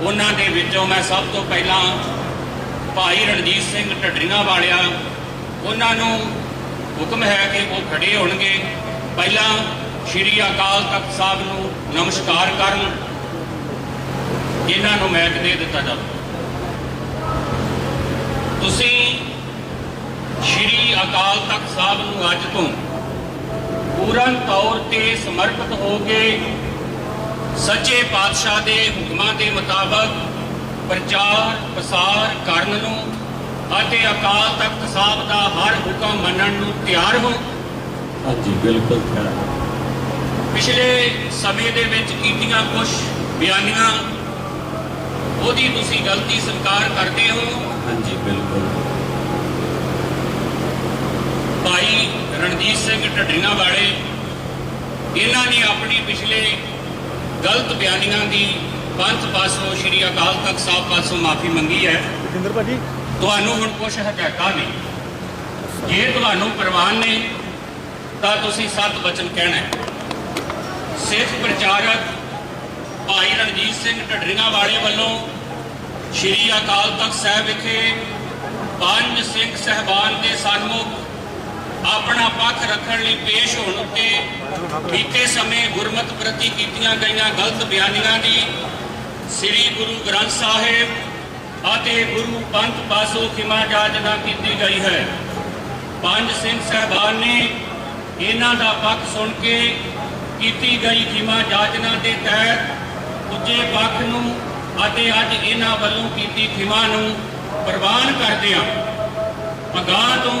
ਉਹਨਾਂ ਦੇ ਵਿੱਚੋਂ ਮੈਂ ਸਭ ਤੋਂ ਪਹਿਲਾਂ ਭਾਈ ਰਣਜੀਤ ਸਿੰਘ ਢੱਡਰੀਆਂ ਵਾਲਿਆ। ਉਹਨਾਂ ਨੂੰ ਹੁਕਮ ਹੈ ਕਿ ਉਹ ਖੜੇ ਹੋਣਗੇ। ਪਹਿਲਾਂ ਸ਼੍ਰੀ ਅਕਾਲ ਤਖਤ ਸਾਹਿਬ ਨੂੰ ਨਮਸਕਾਰ ਕਰਨ। ਇਹਨਾਂ ਨੂੰ ਮੈਕ ਦੇ ਦਿੱਤਾ ਜਾਵੇ। ਤੁਸੀਂ ਸ਼੍ਰੀ ਅਕਾਲ ਤਖਤ ਸਾਹਿਬ ਨੂੰ ਅੱਜ ਤੋਂ ਪੂਰਨ ਤੌਰ ਤੇ ਸਮਰਪਿਤ ਹੋ ਕੇ ਸੱਚੇ ਪਾਤਸ਼ਾਹ ਦੇ ਹੁਕਮਾਂ ਦੇ ਮੁਤਾਬਕ ਪ੍ਰਚਾਰ ਪ੍ਰਸਾਰ ਕਰਨ ਨੂੰ ਅਤੇ ਅਕਾਲ ਤਖਤ ਸਾਹਿਬ ਦਾ ਹਰ ਹੁਕਮ ਮੰਨਣ ਨੂੰ ਤਿਆਰ ਹੋ ਹਾਂਜੀ ਬਿਲਕੁਲ ਖਰਾ ਪਿਛਲੇ ਸਮੇਂ ਦੇ ਵਿੱਚ ਕੀਤੀਆਂ ਕੁਝ ਬਿਆਨੀਆਂ ਉਹਦੀ ਤੁਸੀਂ ਗਲਤੀ ਸਵੀਕਾਰ ਕਰਦੇ ਹੋ। ਹਾਂਜੀ ਬਿਲਕੁਲ। ਭਾਈ ਰਣਜੀਤ ਸਿੰਘ ਢੱਡਰੀਆਂ ਵਾਲੇ ਇਹਨਾਂ ਨੇ ਆਪਣੀ ਪਿਛਲੇ ਗਲਤ ਬਿਆਨੀਆਂ ਦੀ ਪੰਥ ਪਾਸੋਂ ਸ਼੍ਰੀ ਅਕਾਲ ਤਖਤ ਸਾਹਿਬ ਪਾਸੋਂ ਮਾਫੀ ਮੰਗੀ ਹੈ। ਜਿੰਦਰ ਭਾਜੀ। ਤੁਹਾਨੂੰ ਹੁਣ ਕੁਝ ਹਦਾਇਤਾਂ ਨੇ। ਜੇ ਤੁਹਾਨੂੰ ਪ੍ਰਵਾਨ ਨੇ ਤਾਂ ਤੁਸੀਂ ਸੱਤ ਬਚਨ ਕਹਿਣਾ ਹੈ। ਸਿੱਖ ਪ੍ਰਚਾਰਕ ਭਾਈ ਰਣਜੀਤ ਸਿੰਘ ਢੱਡਰੀਆਂ ਵਾਲੇ ਵੱਲੋਂ ਸ਼੍ਰੀ ਅਕਾਲ ਤਖਤ ਸਾਹਿਬ ਵਿਖੇ ਪੰਜ ਸਿੰਘ ਸਹਿਬਾਨ ਦੇ ਆਪਣਾ ਪੱਖ ਰੱਖਣ ਲਈ ਪੇਸ਼ ਹੋਣ ਉੱਤੇ ਬੀਤੇ ਸਮੇਂ ਗੁਰਮਤ ਪ੍ਰਤੀ ਕੀਤੀਆਂ ਗਈਆਂ ਗਲਤ ਬਿਆਨੀਆਂ ਦੀ ਸ੍ਰੀ ਗੁਰੂ ਗ੍ਰੰਥ ਸਾਹਿਬ ਅਤੇ ਗੁਰੂ ਪੰਥ ਪਾਸੋਂ ਖਿਮਾ ਜਾਚਨਾ ਕੀਤੀ ਗਈ ਹੈ। ਪੰਜ ਸਿੰਘ ਸਹਿਬਾਨ ਨੇ ਇਹਨਾਂ ਦਾ ਪੱਖ ਸੁਣ ਕੇ ਕੀਤੀ ਗਈ ਖਿਮਾ ਜਾਚਨਾ ਦੇ ਤਹਿਤ ਦੂਜੇ ਪੱਖ ਨੂੰ ਅਤੇ ਅੱਜ ਇਹਨਾਂ ਵੱਲੋਂ ਕੀਤੀ ਖਿਮਾ ਨੂੰ ਪ੍ਰਵਾਨ ਕਰਦਿਆਂ ਅਗਾਂਹ ਤੋਂ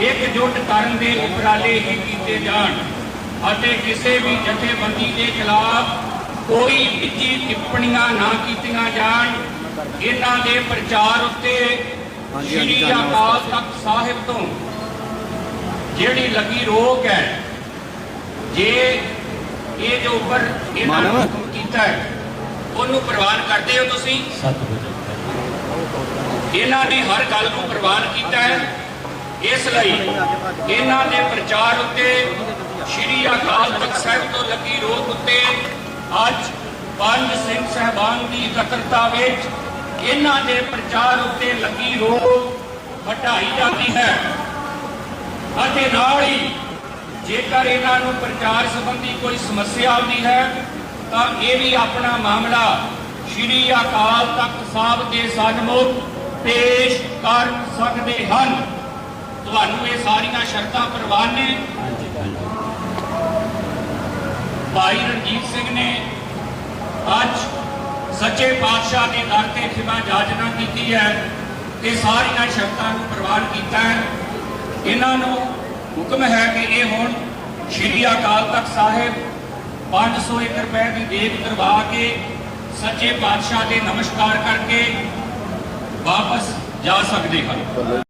ਇਕਜੁੱਟ ਕਰਨ ਦੇ ਉਪਰਾਲੇ ਹੀ ਕੀਤੇ ਜਾਣ ਅਤੇ ਕਿਸੇ ਵੀ ਜਥੇਬੰਦੀ ਦੇ ਖਿਲਾਫ ਕੋਈ ਨਿੱਜੀ ਟਿੱਪਣੀਆਂ ਨਾ ਕੀਤੀਆਂ ਜਾਣ ਇਹਨਾਂ ਦੇ ਪ੍ਰਚਾਰ ਉੱਤੇ ਸ੍ਰੀ। ਅਕਾਲ ਤਖਤ ਸਾਹਿਬ ਤੋਂ ਜਿਹੜੀ ਲੱਗੀ ਰੋਕ ਹੈ ਜੇ ਇਹ ਜੋ ਉੱਪਰ ਇਹਨਾਂ ਨੇ। ਹੁਕਮ ਕੀਤਾ ਹੈ ਉਹਨੂੰ ਪ੍ਰਵਾਨ ਕਰਦੇ ਹੋ ਤੁਸੀਂ ਇਹਨਾਂ ਨੇ ਹਰ ਗੱਲ ਨੂੰ ਪ੍ਰਵਾਨ ਕੀਤਾ ਹੈ ਇਸ ਲਈ ਇਹਨਾਂ ਦੇ ਪ੍ਰਚਾਰ ਉੱਤੇ ਸ਼੍ਰੀ ਅਕਾਲ ਤਖਤ ਸਾਹਿਬ ਤੋਂ ਲੱਗੀ ਰੋਕ ਉੱਤੇ ਅੱਜ ਪੰਜ ਸਿੰਘ ਸਹਿਬਾਨ ਦੀ ਇਕੱਤਰਤਾ ਵਿੱਚ ਇਹਨਾਂ ਦੇ ਪ੍ਰਚਾਰ ਉੱਤੇ ਲੱਗੀ ਰੋਕ ਹਟਾਈ ਜਾਂਦੀ ਹੈ। ਅਤੇ ਨਾਲ ਹੀ ਜੇਕਰ ਇਹਨਾਂ ਨੂੰ ਪ੍ਰਚਾਰ ਸੰਬੰਧੀ ਕੋਈ ਸਮੱਸਿਆ ਆਉਂਦੀ ਹੈ, ਤਾਂ ਇਹ ਵੀ ਆਪਣਾ ਮਾਮਲਾ ਸ਼੍ਰੀ ਅਕਾਲ ਤਖਤ ਸਾਹਿਬ ਦੇ ਸਨਮੁਖ ਪੇਸ਼ ਕਰ ਸਕਦੇ ਹਨ। ਤੁਹਾਨੂੰ ਇਹ ਸਾਰੀਆਂ ਸ਼ਰਤਾਂ ਪ੍ਰਵਾਨ ਨੇ। ਭਾਈ ਰਣਜੀਤ ਸਿੰਘ ਨੇ ਅੱਜ ਸੱਚੇ ਪਾਤਸ਼ਾਹ ਦੇ ਦਰ ਤੇ ਖਿਮਾ ਜਾਚਨਾ ਕੀਤੀ ਹੈ ਤੇ ਸਾਰੀਆਂ ਸ਼ਰਤਾਂ ਨੂੰ ਪ੍ਰਵਾਨ ਕੀਤਾ ਹੈ। ਇਹਨਾਂ ਨੂੰ ਹੁਕਮ ਹੈ ਕਿ ਇਹ ਹੁਣ। ਸ਼੍ਰੀ ਅਕਾਲ ਤਖਤ ਸਾਹਿਬ 500 ਏਕੜ ਰੁਪਏ ਦੀ ਦੇਖ ਕਰਵਾ ਕੇ ਸੱਚੇ ਪਾਤਸ਼ਾਹ ਦੇ ਨਮਸਕਾਰ ਕਰਕੇ ਵਾਪਸ ਜਾ ਸਕਦੇ ਹਨ।